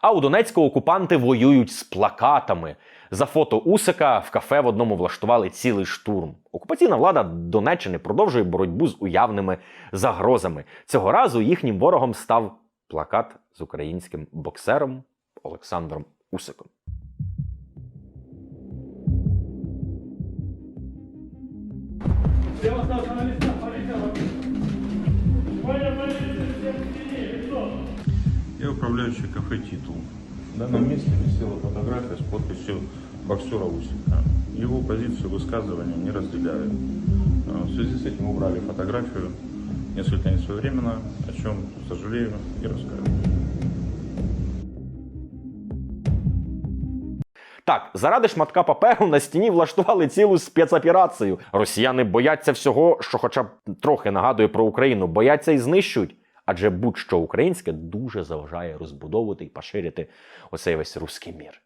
А у Донецьку окупанти воюють з плакатами. За фото Усика в кафе в одному влаштували цілий штурм. Окупаційна влада Донеччини продовжує боротьбу з уявними загрозами. Цього разу їхнім ворогом став плакат з українським боксером Олександром Усиком. Я управляющий кафе «Титул». В данном месте висела фотография с подписью боксера Усика. Его позицию высказывания не разделяю. А, В связи с этим убрали фотографию несколько несвоевременно, о чем сожалею и раскаиваюсь. Так, заради шматка паперу на стіні влаштували цілу спецоперацію. Росіяни бояться всього, що хоча б трохи нагадує про Україну, бояться і знищують. Адже будь-що українське дуже заважає розбудовувати і поширити оцей весь руський мір.